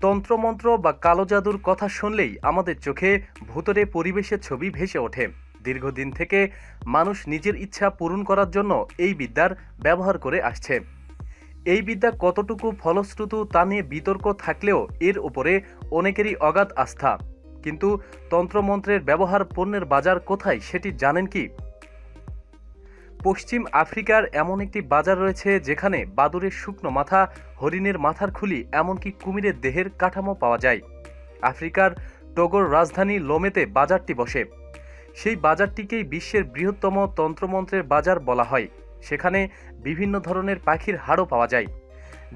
তন্ত্রমন্ত্র বা কালো জাদুর কথা শুনলেই আমাদের চোখে ভূতরে পরিবেশের ছবি ভেসে ওঠে। দীর্ঘদিন থেকে মানুষ নিজের ইচ্ছা পূরণ করার জন্য এই বিদ্যার ব্যবহার করে আসছে। এই বিদ্যা কতটুকু ফলশ্রুত তা নিয়ে বিতর্ক থাকলেও এর উপরে অনেকেরই অগাধ আস্থা। কিন্তু তন্ত্রমন্ত্রের ব্যবহার পণ্যের বাজার কোথায় সেটি জানেন কি? পশ্চিম আফ্রিকার এমন একটি বাজার রয়েছে যেখানে বাদুরের শুকনো মাথা, হরিণের মাথার খুলি, এমনকি কুমিরের দেহের কাঠামো পাওয়া যায়। আফ্রিকার টোগোর রাজধানী লোমেতে বাজারটি বসে। সেই বাজারটিকেই বিশ্বের বৃহত্তম তন্ত্রমন্ত্রের বাজার বলা হয়। সেখানে বিভিন্ন ধরনের পাখির হাড়ও পাওয়া যায়।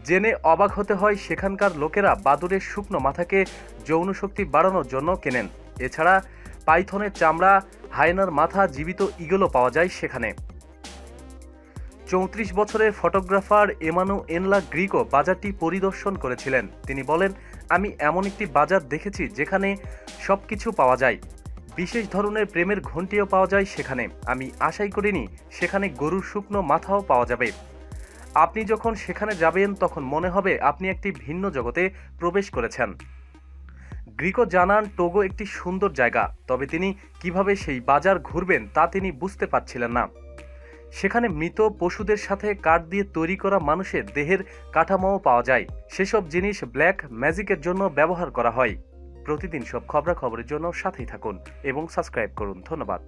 জেনে অবাক হতে হয় সেখানকার লোকেরা বাদুরের শুকনো মাথাকে যৌন শক্তি বাড়ানোর জন্য কেনেন। এছাড়া, পাইথনের চামড়া হায়নার মাথা, জীবিত ইগলও পাওয়া যায় সেখানে। চৌত্রিশ বছরের ফটোগ্রাফার এমানু এনলা গ্রিকো বাজারটি পরিদর্শন করেছিলেন। তিনি বলেন, আমি এমন একটি বাজার দেখেছি যেখানে সব কিছু পাওয়া যায়। বিশেষ ধরনের প্রেমের ঘণ্টিও পাওয়া যায় সেখানে। আমি আশাই করিনি সেখানে গরুর শুকনো মাথাও পাওয়া যাবে। আপনি যখন সেখানে যাবেন, তখন মনে হবে আপনি একটি ভিন্ন জগতে প্রবেশ করেছেন। গ্রিকো জানান, টোগো একটি সুন্দর জায়গা। তবে তিনি কীভাবে সেই বাজার ঘুরবেন তা তিনি বুঝতে পারছিলেন না। সেখানে মৃত পশুদের সাথে কাঠ দিয়ে তৈরি করা মানুষের দেহের কাঠামোও পাওয়া যায়। সেসব জিনিস ব্ল্যাক ম্যাজিকের জন্য ব্যবহার করা হয়। প্রতিদিন সব খবরাখবরের জন্য সাথেই থাকুন এবং সাবস্ক্রাইব করুন। ধন্যবাদ।